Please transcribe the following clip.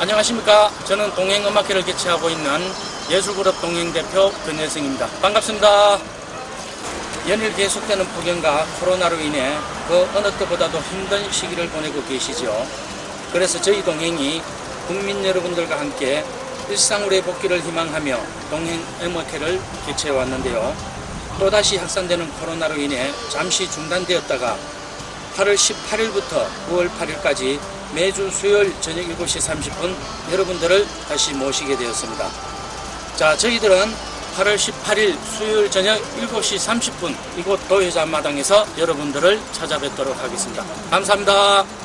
안녕하십니까. 저는 동행음악회를 개최하고 있는 예술그룹 동행대표 변예승입니다. 반갑습니다. 연일 계속되는 폭염과 코로나로 인해 그 어느 때보다도 힘든 시기를 보내고 계시죠. 그래서 저희 동행이 국민 여러분들과 함께 일상으로의 복귀를 희망하며 동행음악회를 개최해 왔는데요. 또다시 확산되는 코로나로 인해 잠시 중단되었다가 8월 18일부터 9월 8일까지 매주 수요일 저녁 7시 30분 여러분들을 다시 모시게 되었습니다. 자, 저희들은 8월 18일 수요일 저녁 7시 30분 이곳 도회자 마당에서 여러분들을 찾아뵙도록 하겠습니다. 감사합니다.